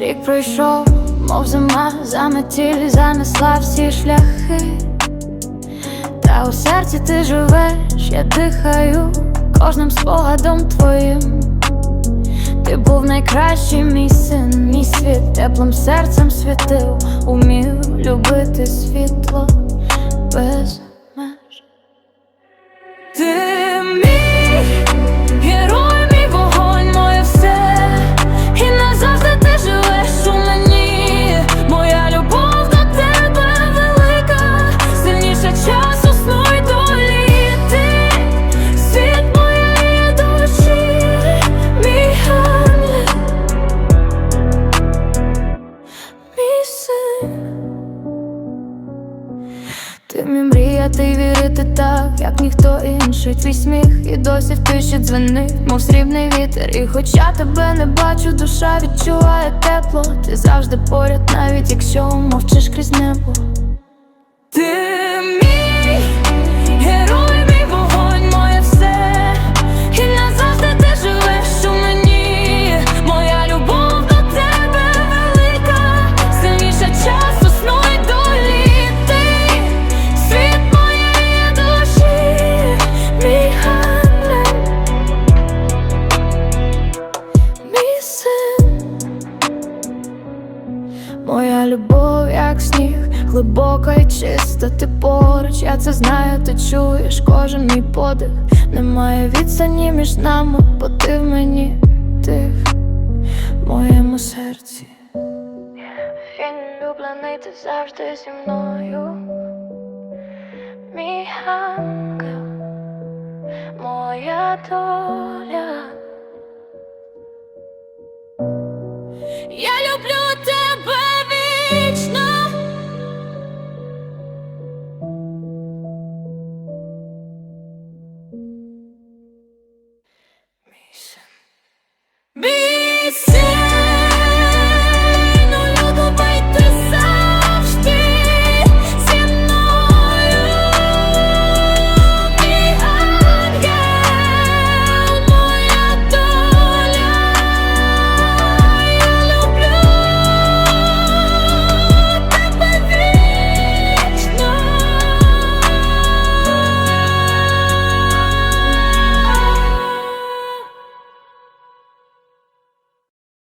Рік пройшов, мов зима, заметіль занесла всі шляхи. Та у серці ти живеш, я дихаю кожним спогадом твоїм. Ти був найкращий мій син, мій світ теплим серцем світив, умів любити світло без Ти вмій мріяти й вірити так, як ніхто інший. Твій сміх і досі в тиші дзвенить, мов срібний вітер. І хоча тебе не бачу, душа відчуває тепло. Ти завжди поряд, навіть якщо мовчиш крізь небо любов, як сніг, глибока і чиста, ти поруч, я це знаю, ти чуєш кожен мій подих. Немає відстані між нами, бо ти в мені тих, в моєму серці. Він улюблений, ти завжди зі мною. Мій ангел, моя доля. Я люблю тебе. still